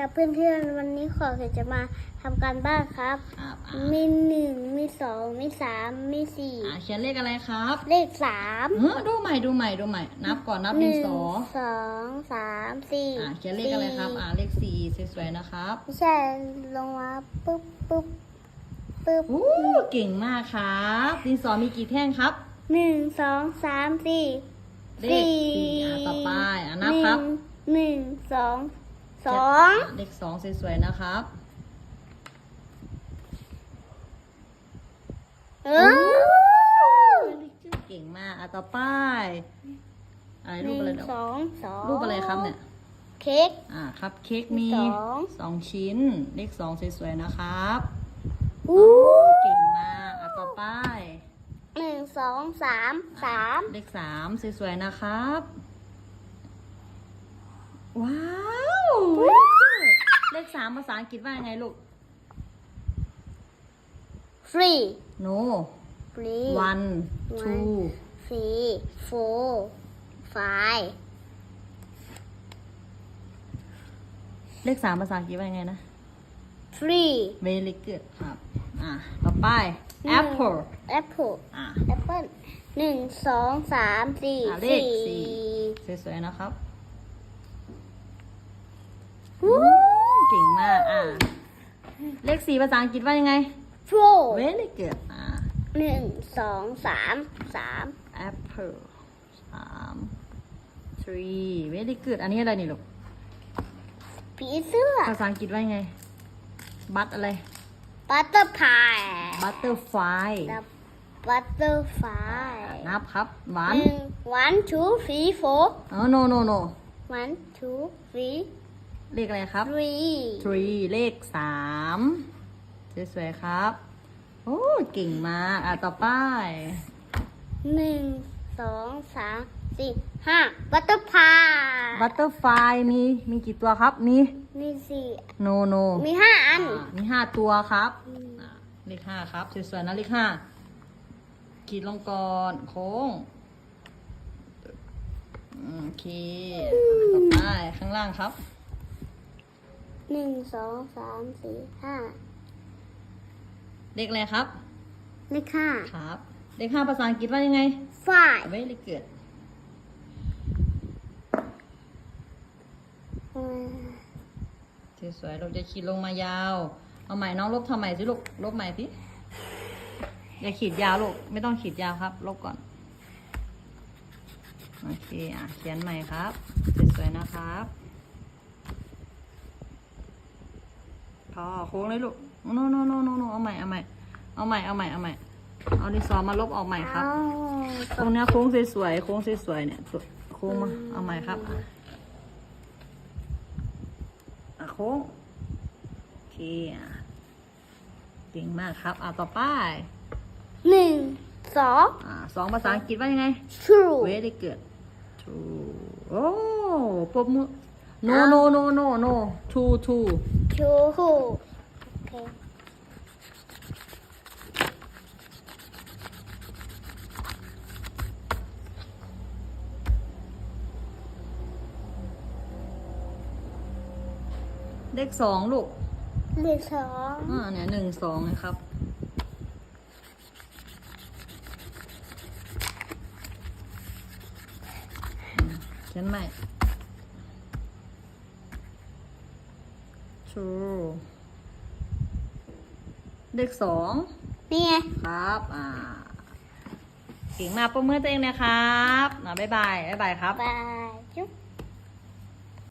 ครับเพื่อนๆวันนี้ขอเขียนจะมาทำการบ้านครับ ครับอะมีหนึ่งมีสองมีสามมีสี่อะเขียนเลขอะไรครับเลขสามเฮ้ยดูใหม่ดูใหม่ดูใหม่ นับก่อนนับหดินนึ่งสอสองสามสี่อะเขียนเลขอะไรครับ อะเลขสี่สวยๆนะครับไม่ใช่ลงมาปุ๊บปุ๊บปุ๊บอู้เก่งมากครับดินสอมีกี่แท่งครับ หนึ่งสองสามสี่เลขสี่อะต่อไปอะนับครับหนึ่งหนึ่งสอง สองอะเลขสองสวยๆนะครับเออเก่งมากอะต่อไปอะไรหรูปอะไรนึ่งเดี๋ยวสองสองรูปอะไรครับเนี่ยเค้กอ่าครับเค้กมีสองสองชิ้น เลขสองสวยๆนะครับอู้เก่งมากอะต่อไปหนึ่งสองสามสามเลขสามสวยๆนะครับ ว้าว เลขสามภาษาอังกฤษว่ายังไงลูกฟรี no ฟรี one two ฟรีโฟไฟเลขสามภาษาอังกฤษว่ายังไงนะฟรี very good ครับ อะ ต่อไป apple แอปเปิลอะแอปเปิลหนึ่งสองสามสี่อะเลขสี่สี่สวยๆนะครับวู้ เก่งมาก อะ เลขสี่ภาษาอังกฤษว่ายังไงโฟ very good อะหนึ่งสองสามสาม apple สาม three very good อันนี้อะไรนี่ลูก ผีเสื้อ ภาษาอังกฤษว่ายังไง บัตอะไร บัตเตอร์พาย butterfly บัตเตอร์ไฟนับครับห one นึ่ง one two three four อ๋อ no no no one two three เลขอะไรครับ three three เลขสามสวยๆครับ โอ้เก่งมาก อะ ต่อไป หนึ่งสองสามสี่ห้าบัตเตอร์พาย butterfly มีมีกี่ตัวครับ มี มีสี่ no no มีห้าอันอ่ามีห้าตัวครับอ่าเลขห้าครับ สวยๆนะเลขห้าขีดลงก่อนโค้งอืมโอเคต่อไปข้างล่างครับ หนึ่งสองสามสี่ห้าเลขอะไรครับ เลขห้าครับ เลขห้าภาษาอังกฤษว่ายังไง five เว้ยเลขเกิดอืมสวยๆเราจะขีดลงมายาว เอาใหม่น้องลบทำใหม่สิลูกลบใหม่สิอย่าขีดยาวลูกไม่ต้องขีดยาวครับ ลบก่อนโอเคอะเขียนใหม่ครับสวยๆนะครับ พอโค้งเลยลูกโนโนโนโนโนเอาใหม่เอาใหม่เอาใหม่เอาใหม่เอาใหม่เอาดินสอมาลบออกใหม่ครับตรงเนี้ยโค้งสวยๆโค้งสวยๆเนี่ยโค้งมาเอาใหม่ครับอะอะโค้งโอเคอะเก่งมากครับอะต่อไปหนึ่งสองอ่าสองภาษาอังกฤษว่ายังไง true very good two โอ้ปรบมือ no no no no no two two true โอเคเลขสองลูก เลขสองอ่าเนี่ยหนึ่งสองนะครับเขียน ใหม่ true เลขสองนี่ไงครับ อ่าเก่งมากประมือตัวเองนะครับอ่าบ๊ายบาย บ๊ายบายครับ บายจุ๊บ